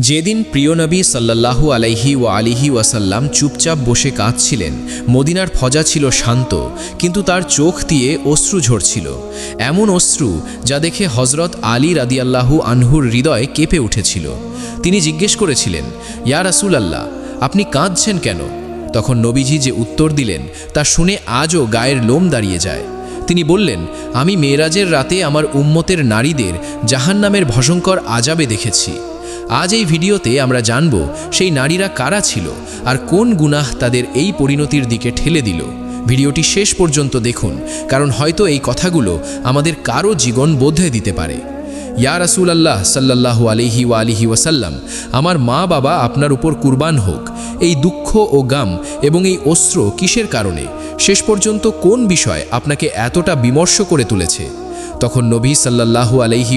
যেদিন প্রিয় নবী সাল্লাল্লাহু আলাইহি ও আলিহি ওয়াসাল্লাম চুপচাপ বসে কাঁদছিলেন, মদিনার ফজা ছিল শান্ত, কিন্তু তার চোখ দিয়ে অশ্রু ঝরছিল। এমন অশ্রু যা দেখে হজরত আলী রাদিয়াল্লাহু আনহুর হৃদয় কেঁপে উঠেছিল। তিনি জিজ্ঞেস করেছিলেন, ইয়া রাসূল আল্লাহ আপনি কাঁদছেন কেন? তখন নবীজি যে উত্তর দিলেন, তা শুনে আজও গায়ের লোম দাঁড়িয়ে যায়। তিনি বললেন, আমি মেয়েরাজের রাতে আমার উম্মতের নারীদের জাহান্নামের ভয়ঙ্কর আজাবে দেখেছি। আজ এই ভিডিওতে আমরা জানব সেই নারীরা কারা ছিল আর কোন গুনাহ তাদের এই পরিণতির দিকে ঠেলে দিল। ভিডিওটি শেষ পর্যন্ত দেখুন, কারণ হয়তো এই কথাগুলো আমাদের কারও জীবন বোধে দিতে পারে। ইয়া রাসুল আল্লাহ সাল্লাহু আলিহি ওয়া আলিহি ওয়াসাল্লাম, আমার মা বাবা আপনার উপর কুরবান হোক, এই দুঃখ ও গাম এবং এই অস্ত্র কিসের কারণে? শেষ পর্যন্ত কোন বিষয় আপনাকে এতটা বিমর্ষ করে তুলেছে? তখন নবী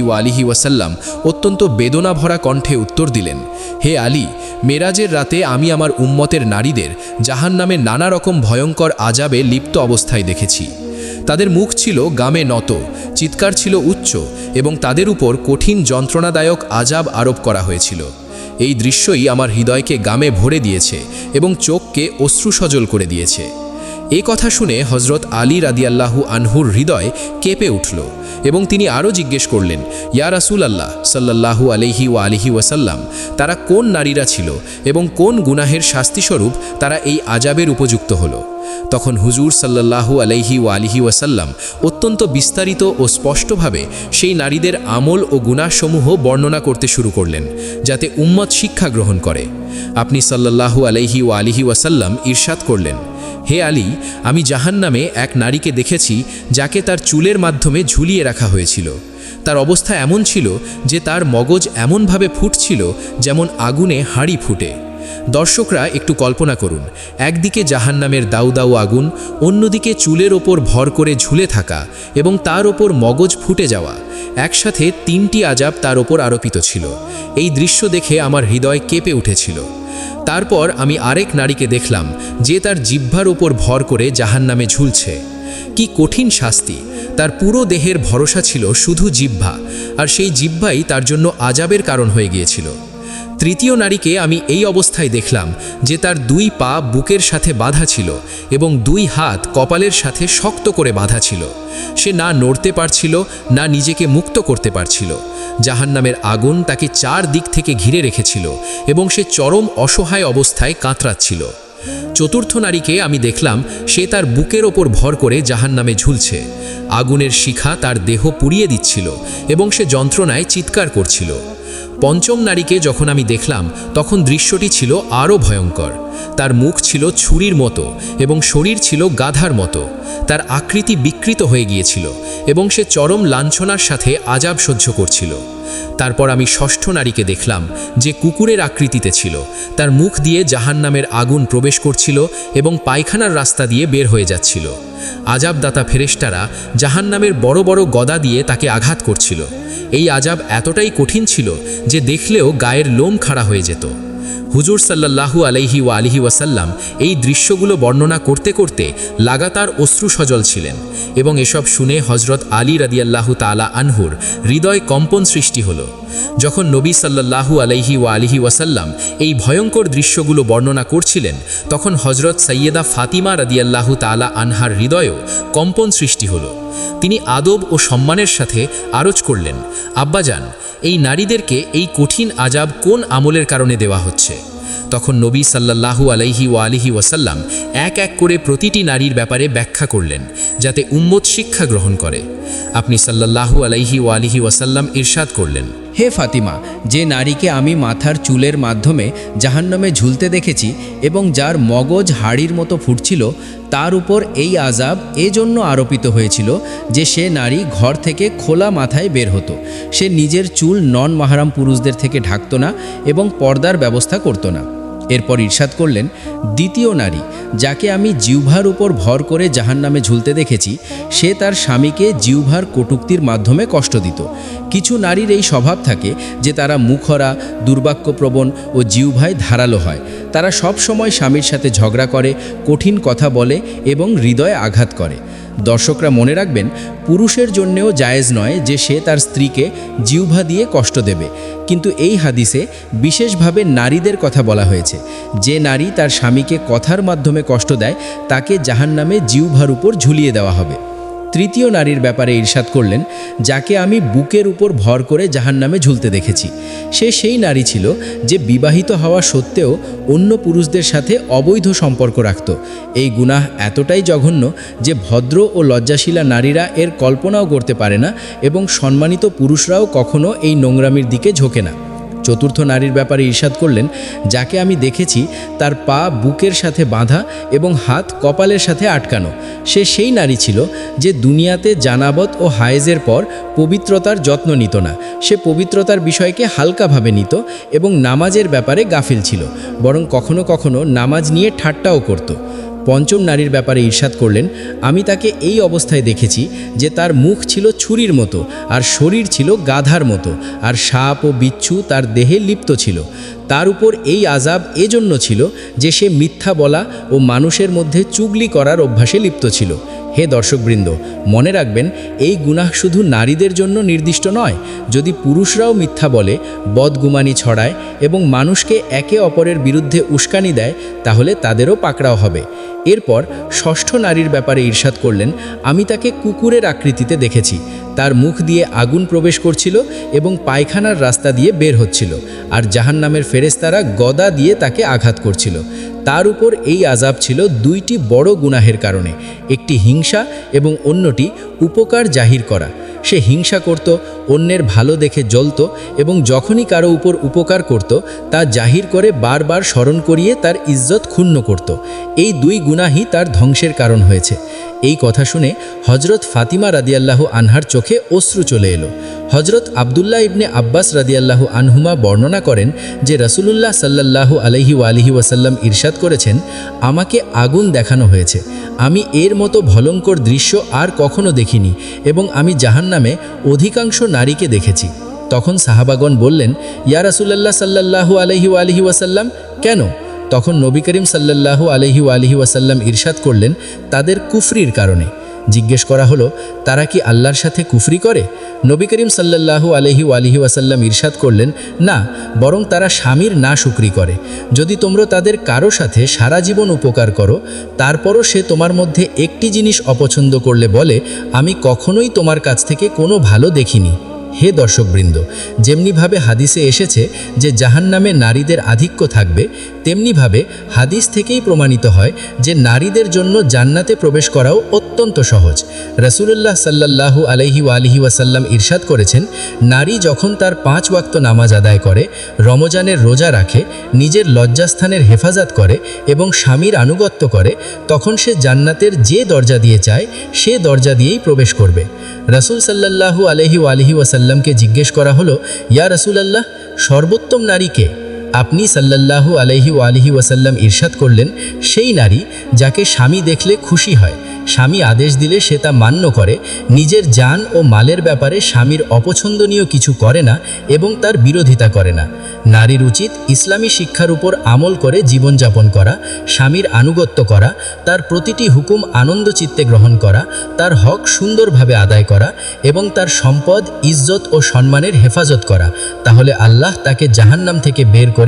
ওয়া আলিহি ওয়াসাল্লাম অত্যন্ত বেদনা ভরা কণ্ঠে উত্তর দিলেন, হে আলী, মেরাজের রাতে আমি আমার উম্মতের নারীদের জাহান নামে নানা রকম ভয়ঙ্কর আজাবে লিপ্ত অবস্থায় দেখেছি। তাদের মুখ ছিল গামে নত, চিৎকার ছিল উচ্চ এবং তাদের উপর কঠিন যন্ত্রণাদায়ক আজাব আরোপ করা হয়েছিল। এই দৃশ্যই আমার হৃদয়কে গামে ভরে দিয়েছে এবং চোখকে অশ্রুসজল করে দিয়েছে। এ কথা শুনে হজরত আলী রাদিয়াল্লাহু আনহুর হৃদয় কেঁপে উঠল। এবং তিনি আরও জিজ্ঞেস করলেন, ইয়া রাসুল আল্লাহ সাল্লাহু আলহি ও আলিহি ওয়াসাল্লাম, তারা কোন নারীরা ছিল এবং কোন গুনাহের শাস্তিস্বরূপ তারা এই আজাবের উপযুক্ত হলো? তখন হুজুর সাল্লাহু আলহি ও আলিহি ওয়াসাল্লাম অত্যন্ত বিস্তারিত ও স্পষ্টভাবে সেই নারীদের আমল ও গুনাহসমূহ বর্ণনা করতে শুরু করলেন, যাতে উম্মত শিক্ষা গ্রহণ করে। আপনি সাল্লাহু আলহি ও আলিহি ওয়াসাল্লাম ঈর্ষাদ করলেন হে আলী, আমি জাহান নামে এক নারীকে দেখেছি যাকে তার চুলের মাধ্যমে ঝুলিয়ে রাখা হয়েছিল। তার অবস্থা এমন ছিল যে তার মগজ এমনভাবে ফুটছিল যেমন আগুনে হাঁড়ি ফুটে। দর্শকরা একটু কল্পনা করুন, একদিকে জাহান নামের দাউ দাউ আগুন, অন্যদিকে চুলের ওপর ভর করে ঝুলে থাকা এবং তার ওপর মগজ ফুটে যাওয়া। একসাথে তিনটি আজাব তার ওপর আরোপিত ছিল। এই দৃশ্য দেখে আমার হৃদয় কেঁপে উঠেছিল। তারপর আমি আরেক নারীকে দেখলাম, যে তার জিহ্বার উপর ভর করে জাহান নামে ঝুলছে। কি কঠিন শাস্তি! তার পুরো দেহের ভরসা ছিল শুধু জিহ্বা, আর সেই জিহ্বাই তার জন্য আজাবের কারণ হয়ে গিয়েছিল। তৃতীয় নারীকে আমি এই অবস্থায় দেখলাম, যে তার দুই পা বুকের সাথে বাঁধা ছিল এবং দুই হাত কপালের সাথে শক্ত করে বাঁধা ছিল। সে না নড়তে পারছিল, না নিজেকে মুক্ত করতে পারছিল। জাহান্নামের আগুন তাকে চার দিক থেকে ঘিরে রেখেছিল এবং সে চরম অসহায় অবস্থায় কাঁতরাচ্ছিল। চতুর্থ নারীকে আমি দেখলাম, সে তার বুকের ওপর ভর করে জাহান নামে ঝুলছে। আগুনের শিখা তার দেহ পুড়িয়ে দিচ্ছিল এবং সে যন্ত্রণায় চিৎকার করছিল। পঞ্চম নারীকে যখন আমি দেখলাম তখন দৃশ্যটি ছিল আরও ভয়ঙ্কর। তার মুখ ছিল ছুরির মতো এবং শরীর ছিল গাধার মতো। তার আকৃতি বিকৃত হয়ে গিয়েছিল এবং সে চরম লাঞ্ছনার সাথে আজাব সহ্য করছিল। তারপর আমি ষষ্ঠ নারীকে দেখলাম যে কুকুরের আকৃতিতে ছিল। তার মুখ দিয়ে জাহান্নামের আগুন প্রবেশ করছিল এবং পায়খানার রাস্তা দিয়ে বের হয়ে যাচ্ছিল। আজাবদাতা ফেরেস্তারা জাহান্নামের বড় বড় গদা দিয়ে তাকে আঘাত করছিল। এই আজাব এতটাই কঠিন ছিল যে দেখলেও গায়ের লোম খাড়া হয়ে যেত। হুজুর সাল্লাল্লাহু আলাইহি ওয়া আলিহি ওয়াসাল্লাম এই দৃশ্যগুলো বর্ণনা করতে করতে লাগাতার অশ্রু সজল ছিলেন এবং এসব শুনে হজরত আলী রাদিয়াল্লাহু তালা আনহুর হৃদয় কম্পন সৃষ্টি হলো। যখন নবী সাল্লাল্লাহু আলাইহি ওয়া আলিহি ওয়াসাল্লাম এই ভয়ঙ্কর দৃশ্যগুলো বর্ণনা করছিলেন, তখন হজরত সৈয়দা ফাতিমা রাদিয়াল্লাহু তালা আনহার হৃদয়েও কম্পন সৃষ্টি হলো। তিনি আদব ও সম্মানের সাথে আরজ করলেন, আব্বাজান এই নারীদেরকে এই কঠিন আজাব কোন আমলের কারণে দেওয়া হচ্ছে? তখন নবী সাল্লাল্লাহু আলাইহি ও আলিহি ওয়াসাল্লাম এক এক করে প্রতিটি নারীর ব্যাপারে ব্যাখ্যা করলেন, যাতে উম্মত শিক্ষা গ্রহণ করে। আপনি সাল্লাল্লাহু আলাইহি ও আলিহি ওয়াসাল্লাম ইরশাদ করলেন, হে ফাতিমা, যে নারীকে আমি মাথার চুলের মাধ্যমে জাহান্নামে ঝুলতে দেখেছি এবং যার মগজ হাড়ির মতো ফুটছিল তার উপর এই আজাব এজন্য আরোপিত হয়েছিল যে সে নারী ঘর থেকে খোলা মাথায় বের হতো। সে নিজের চুল নন মাহারাম পুরুষদের থেকে ঢাকত না এবং পর্দার ব্যবস্থা করতো না। এরপর ঈর্ষাদ করলেন, দ্বিতীয় নারী, যাকে আমি জিউভার উপর ভর করে জাহান্নামে ঝুলতে দেখেছি, সে তার স্বামীকে জিউভার কটুক্তির মাধ্যমে কষ্ট দিত। কিছু নারীর এই স্বভাব থাকে যে তারা মুখরা দুর্বাক্যপ্রবণ ও জিউভায় ধারালো হয়। তারা সব সময় স্বামীর সাথে ঝগড়া করে, কঠিন কথা বলে এবং হৃদয়ে আঘাত করে। দর্শকরা মনে রাখবেন, পুরুষের জন্যেও জায়েজ নয় যে সে তার স্ত্রীকে জিউভা দিয়ে কষ্ট দেবে। কিন্তু এই হাদিসে বিশেষভাবে নারীদের কথা বলা হয়েছে। যে নারী তার স্বামীকে কথার মাধ্যমে কষ্ট দেয়, তাকে জাহান্নামে জিউভার উপর ঝুলিয়ে দেওয়া হবে। তৃতীয় নারীর ব্যাপারে ঈর্ষাদ করলেন, যাকে আমি বুকের উপর ভর করে জাহান্নামে ঝুলতে দেখেছি। সে সেই নারী ছিল যে বিবাহিত হওয়া সত্ত্বেও অন্য পুরুষদের সাথে অবৈধ সম্পর্ক রাখত। এই গুনাহ এতটাই জঘন্য যে ভদ্র ও লজ্জাশীলা নারীরা এর কল্পনাও করতে পারে না এবং সম্মানিত পুরুষরাও কখনো এই নোংরামির দিকে ঝোঁকে না। চতুর্থ নারীর ব্যাপারে ঈর্ষাদ করলেন, যাকে আমি দেখেছি, তার পা বুকের সাথে বাঁধা এবং হাত কপালের সাথে আটকানো। সে সেই নারী ছিল যে দুনিয়াতে জানাবত ও হায়েজের পর পবিত্রতার যত্ন নিত না। সে পবিত্রতার বিষয়কে হালকাভাবে নিত এবং নামাজের ব্যাপারে গাফিল ছিল, বরং কখনো কখনো নামাজ নিয়ে ঠাট্টাও করত। পঞ্চম নারীর ব্যাপারে ঈর্ষাদ করলেন, আমি তাকে এই অবস্থায় দেখেছি যে তার মুখ ছিল ছুরির মতো, আর শরীর ছিল গাধার মতো, আর সাপ ও বিচ্ছু তার দেহে লিপ্ত ছিল। তার উপর এই আজাব এজন্য ছিল যে সে মিথ্যা বলা ও মানুষের মধ্যে চুগলি করার অভ্যাসে লিপ্ত ছিল। হে দর্শকবৃন্দ, মনে রাখবেন, এই গুনাহ শুধু নারীদের জন্য নির্দিষ্ট নয়। যদি পুরুষরাও মিথ্যা বলে, বদগুমানি ছড়ায় এবং মানুষকে একে অপরের বিরুদ্ধে উস্কানি দেয়, তাহলে তাদেরও পাকড়াও হবে। এরপর ষষ্ঠ নারীর ব্যাপারে ঈর্ষাদ করলেন, আমি তাকে কুকুরের আকৃতিতে দেখেছি। তার মুখ দিয়ে আগুন প্রবেশ করছিল এবং পায়খানার রাস্তা দিয়ে বের হচ্ছিল, আর জাহান্নামের ফেরেস্তারা গদা দিয়ে তাকে আঘাত করছিল। তার উপর এই আজাব ছিল দুইটি বড় গুনাহের কারণে, একটি হিংসা এবং অন্যটি উপকার জাহির করা। সে হিংসা করত, অন্যের ভালো দেখে জ্বলত এবং যখনই কারও উপর উপকার করত, তা জাহির করে বারবার স্মরণ করিয়ে তার ইজ্জত ক্ষুণ্ণ করত। এই দুই গুনাহই তার ধ্বংসের কারণ হয়েছে। এই কথা শুনে হজরত ফাতিমা রাদিয়াল্লাহ আনহার চোখে অশ্রু চলে এলো। হজরত আবদুল্লাহ ইবনে আব্বাস রাদিয়াল্লাহু আনহুমা বর্ণনা করেন যে রসুলুল্লাহ সাল্লাল্লাহু আলহি আলহি ওয়াসাল্লাম ইরশাদ করেছেন, আমাকে আগুন দেখানো হয়েছে। আমি এর মতো ভলঙ্কর দৃশ্য আর কখনো দেখিনি এবং আমি জাহান্নামে অধিকাংশ নারীকে দেখেছি। তখন সাহাবাগন বললেন, ইয়া রাসুলাল্লাহ সাল্লাল্লাহু আলহি আলহি ওয়াসাল্লাম, কেন? তখন নবী করিম সাল্লাহু আলহি আলহি ওয়াসাল্লাম ইরশাদ করলেন তাদের কুফরির কারণে। জিজ্ঞেস করা হলো, তারা কি আল্লাহর সাথে কুফরি করে? নবী করিম সাল্লাল্লাহু আলহি আলহি ওয়াসাল্লাম ইরশাদ করলেন, না, বরং তারা স্বামীর না শুক্রি করে। যদি তোমরা তাদের কারও সাথে সারা জীবন উপকার করো, তারপরও সে তোমার মধ্যে একটি জিনিস অপছন্দ করলে বলে, আমি কখনোই তোমার কাছ থেকে কোনো ভালো দেখিনি। হে দর্শকবৃন্দ, যেমনিভাবে হাদিসে এসেছে যে জাহান্নামে নারীদের আধিক্য থাকবে, তেমনিভাবে হাদিস থেকেই প্রমাণিত হয় যে নারীদের জন্য জান্নাতে প্রবেশ করাও অত্যন্ত সহজ। রসুল্লাহ সাল্লাল্লাহু আলহি আলহি ওয়াসাল্লাম ইরশাদ করেছেন, নারী যখন তার পাঁচ ওয়াক্ত নামাজ আদায় করে, রমজানের রোজা রাখে, নিজের লজ্জাস্থানের হেফাজত করে এবং স্বামীর আনুগত্য করে, তখন সে জান্নাতের যে দরজা দিয়ে চায় সে দরজা দিয়েই প্রবেশ করবে। রাসুল সাল্লাল্লাহু আলহি আলহি ওয়াসাল্লামকে জিজ্ঞেস করা হলো ইয়া রাসুল আল্লাহ সর্বোত্তম নারীকে আপনি সাল্লাল্লাহু আলহি আলহি ওয়াসাল্লাম ইরশাদ করলেন, সেই নারী যাকে স্বামী দেখলে খুশি হয়, স্বামী আদেশ দিলে সে তা মান্য করে, নিজের যান ও মালের ব্যাপারে স্বামীর অপছন্দনীয় কিছু করে না এবং তার বিরোধিতা করে না। নারীর উচিত ইসলামী শিক্ষার উপর আমল করে জীবনযাপন করা, স্বামীর আনুগত্য করা, তার প্রতিটি হুকুম আনন্দ চিত্তে গ্রহণ করা, তার হক সুন্দরভাবে আদায় করা এবং তার সম্পদ, ইজ্জত ও সম্মানের হেফাজত করা। তাহলে আল্লাহ তাকে জাহান্নাম থেকে বের করে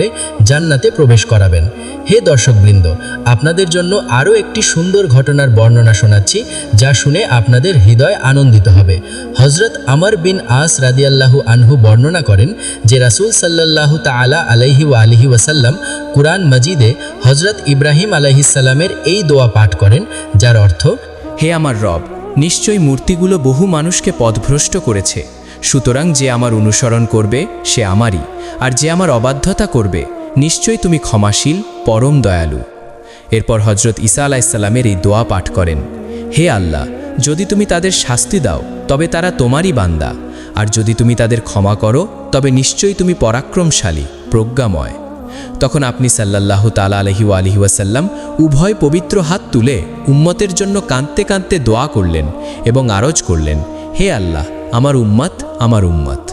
জান্নাতে প্রবেশ করাবেন। হে দর্শকবৃন্দ, আপনাদের জন্য আরও একটি সুন্দর ঘটনার বর্ণনা শোনাচ্ছি, যা শুনে আপনাদের হৃদয় আনন্দিত হবে। হজরত আমর বিন আস রাদিয়াল্লাহু আনহু বর্ণনা করেন যে রাসূল সাল্লাল্লাহু তাআলা আলাইহি আলিহি ওয়াসাল্লাম কুরআন মজিদে হজরত ইব্রাহিম আলাইহিসসালামের এই দোয়া পাঠ করেন, যার অর্থ, হে আমার রব, নিশ্চয়ই মূর্তিগুলো বহু মানুষকে পথভ্রষ্ট করেছে। সুতরাং যে আমার অনুসরণ করবে, সে আমারই। আর যে আমার অবাধ্যতা করবে, নিশ্চয়ই তুমি ক্ষমাশীল, পরম দয়ালু। এরপর হজরত ঈসা আলাইসাল্লামের এই দোয়া পাঠ করেন, হে আল্লাহ, যদি তুমি তাদের শাস্তি দাও, তবে তারা তোমারই বান্দা। আর যদি তুমি তাদের ক্ষমা করো, তবে নিশ্চয়ই তুমি পরাক্রমশালী, প্রজ্ঞাময়। তখন আপনি সাল্লাল্লাহ তালা আলহি আলহি ওয়াসাল্লাম উভয় পবিত্র হাত তুলে উম্মতের জন্য কাঁদতে কাঁদতে দোয়া করলেন এবং আরজ করলেন, হে আল্লাহ আমার উম্মত আমার উম্মত।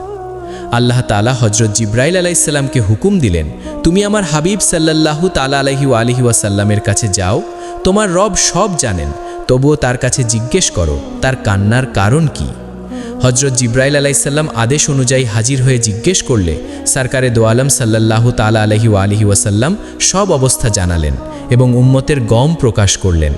আল্লাহ তালা হজরত জিব্রাইল আলাইসাল্লামকে হুকুম দিলেন, তুমি আমার হাবিব সাল্লাল্লাহু তালা আলহি আলহি ওয়াসাল্লামের কাছে যাও, তোমার রব সব জানেন, তবুও তার কাছে জিজ্ঞেস করো, তার কান্নার কারণ কি? হজরত জিব্রাইল আলাইসাল্লাম আদেশ অনুযায়ী হাজির হয়ে জিজ্ঞেস করলে, সরকারে দোয়ালাম সাল্লাল্লাহু তালা আলহি আলহি ওয়াসাল্লাম সব অবস্থা জানালেন এবং উম্মতের গম প্রকাশ করলেন।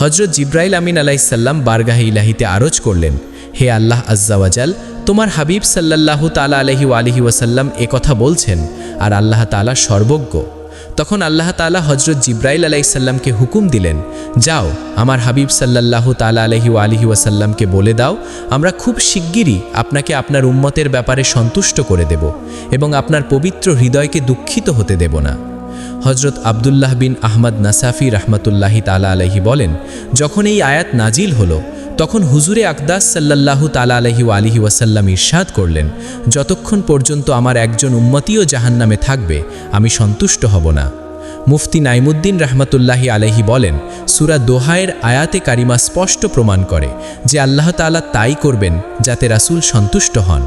হজরত জিব্রাইল আমিন আলাইসাল্লাম বারগাহে ইলাহিতে আরজ করলেন হে আল্লাহ আজ্জাওয়াজাল তোমার হাবিব সাল্লাল্লাহু তালা আলহি আলহি ওয়াসাল্লাম কথা বলছেন আর আল্লাহ তালা সর্বজ্ঞ। তখন আল্লাহ তালা হজরত জিব্রাইল আলাইসাল্লামকে হুকুম দিলেন, যাও, আমার হাবিব সাল্লাল্লাহু তালা আলহি আলহি ওয়াসাল্লামকে বলে দাও, আমরা খুব শিগগিরই আপনাকে আপনার উম্মতের ব্যাপারে সন্তুষ্ট করে দেব এবং আপনার পবিত্র হৃদয়কে দুঃখিত হতে দেব না। হজরত আবদুল্লাহ বিন আহমদ নাসাফি রহমতুল্লাহি তালা আলহি বলেন, যখন এই আয়াত নাজিল হলো তখন হুজুরে আকদাস সাল্লাল্লাহু তালা আলহি আলিহি ওয়াসাল্লাম ইরশাদ করলেন, যতক্ষণ পর্যন্ত আমার একজন উম্মতিও জাহান্নামে থাকবে, আমি সন্তুষ্ট হব না। মুফতি নাইমুদ্দিন রহমতুল্লাহি আলহি বলেন, সুরা দোহায়ের আয়াতে কারিমা স্পষ্ট প্রমাণ করে যে আল্লাহ তাআলা তাই করবেন যাতে রাসূল সন্তুষ্ট হন।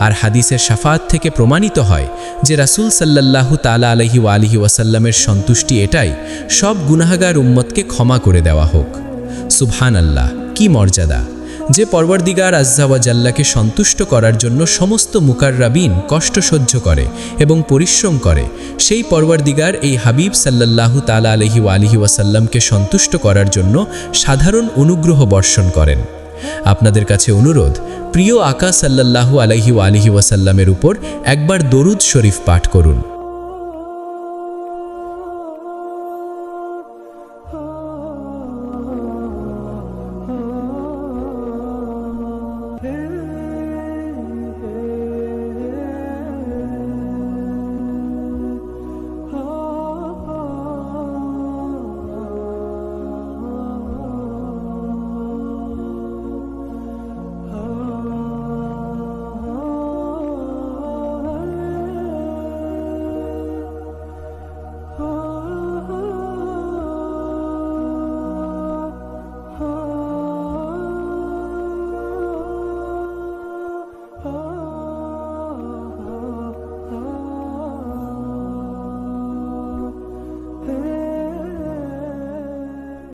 আর হাদিসের শাফাত থেকে প্রমাণিত হয় যে রাসূল সাল্লাল্লাহু তালা আলহি আলিহি ওয়াসাল্লামের সন্তুষ্টি এটাই, সব গুনাহাগার উম্মতকে ক্ষমা করে দেওয়া হোক। সুবহান আল্লাহ কি মর্যাদা। যে পরবর্দিগার আজ্জাওয়াজাল্লাকে সন্তুষ্ট করার জন্য সমস্ত মুকাররাবিন কষ্ট সহ্য করে এবং পরিশ্রম করে, সেই পরবর্দিগার এই হাবিব সাল্লাল্লাহু তালা আলহি আলহি ওয়াসাল্লামকে সন্তুষ্ট করার জন্য সাধারণ অনুগ্রহ বর্ষণ করেন। আপনাদের কাছে অনুরোধ, প্রিয় আকা সাল্লাল্লাহু আলহিউ আলহি ওয়াসাল্লামের উপর একবার দরুদ শরীফ পাঠ করুন। oh,